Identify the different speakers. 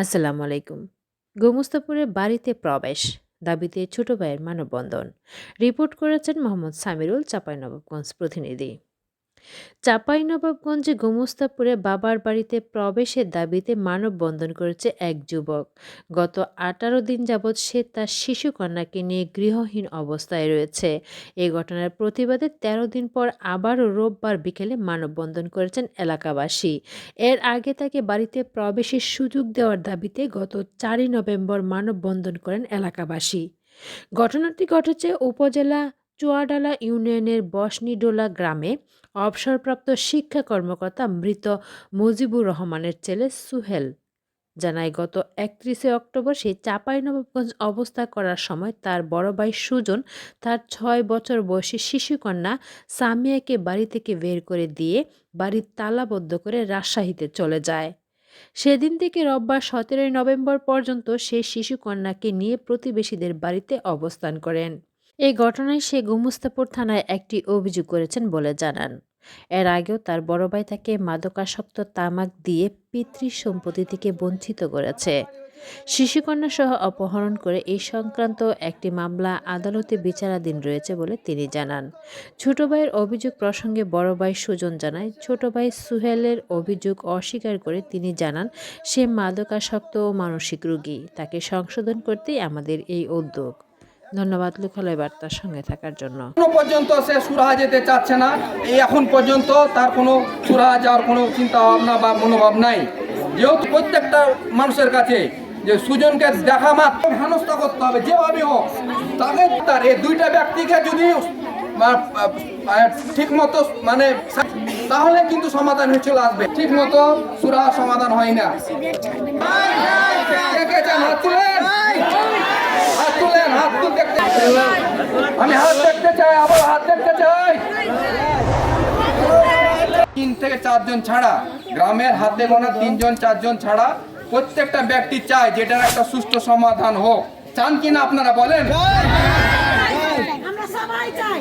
Speaker 1: আসসালামু আলাইকুম। গোমস্তাপুরে বাড়িতে প্রবেশ, দাবিতে ছোট ভাইয়ের মানববন্ধন। রিপোর্ট করেছেন মোহাম্মদ সামিরুল, চাঁপাইনবাবগঞ্জ প্রতিনিধি। চাঁপাইনবাবগঞ্জে গোমস্তাপুরে বাবার বাড়িতে প্রবেশের দাবিতে মানববন্ধন করেছে এক যুবক। গত আঠারো দিন যাবৎ সে তার শিশুকন্যাকে নিয়ে গৃহহীন অবস্থায় রয়েছে। এই ঘটনার প্রতিবাদে তেরো দিন পর আবারও রোববার বিকেলে মানববন্ধন করেছেন এলাকাবাসী। এর আগে তাকে বাড়িতে প্রবেশের সুযোগ দেওয়ার দাবিতে গত চারই নভেম্বর মানববন্ধন করেন এলাকাবাসী। ঘটনাটি ঘটেছে উপজেলা চুয়াডালা ইউনিয়নের বসনিডোলা গ্রামে অবসরপ্রাপ্ত শিক্ষা কর্মকর্তা মৃত মুজিবুর রহমানের ছেলে সুহেল। জানায়, গত একত্রিশে অক্টোবর সেই চাঁপাইনবাবগঞ্জ অবস্থা করার সময় তার বড় ভাই সুজন তার ছয় বছর বয়সী শিশুকন্যা সামিয়াকে বাড়ি থেকে বের করে দিয়ে বাড়ির তালাবদ্ধ করে রাজশাহীতে চলে যায়। সেদিন থেকে রোববার সতেরোই নভেম্বর পর্যন্ত সে শিশুকন্যাকে নিয়ে প্রতিবেশীদের বাড়িতে অবস্থান করেন। এই ঘটনায় সে গুমস্তাপুর থানায় একটি অভিযোগ করেছেন বলে জানান। এর আগেও তার বড় ভাই তাকে মাদকাসক্ত তামাক দিয়ে পিতৃ সম্পত্তি থেকে বঞ্চিত করেছে। শিশুকন্যা সহ অপহরণ করে এই সংক্রান্ত একটি মামলা আদালতে বিচারাধীন রয়েছে বলে তিনি জানান। ছোট ভাইয়ের অভিযোগ প্রসঙ্গে বড় ভাই সুজন জানায়, ছোট ভাই সুহেলের অভিযোগ অস্বীকার করে তিনি জানান, সে মাদকাসক্ত ও মানসিক রোগী। তাকে সংশোধন করতেই আমাদের এই উদ্যোগ। ধন্যবাদ লোকালয় বার্তার সঙ্গে থাকার জন্য।
Speaker 2: এখনও পর্যন্ত সে সুরাহা যেতে চাচ্ছে না। এই এখন পর্যন্ত তার কোনো সুরাহা যাওয়ার কোনো চিন্তা ভাবনা বা মনোভাব নাই। যেহেতু প্রত্যেকটা মানুষের কাছে যে সুজনকে দেখা মাত্র হেনস্থা করতে হবে যেভাবে হোক, তাকে তার এই দুইটা ব্যক্তিকে যদি ঠিক মতো মানে তাহলে কিন্তু সমাধান হয়ে চলে আসবে। ঠিক মতো সুরাহা সমাধান হয় না। আমি হাত দেখতে চাই, আবার হাত দেখতে চাই। তিন থেকে চারজন ছাড়া, গ্রামের হাতে গোনা তিনজন, চারজন ছাড়া প্রত্যেকটা ব্যক্তি চায় যেটার একটা সুস্থ সমাধান হোক। চান কিনা আপনারা বলেন? আমরা সবাই চাই।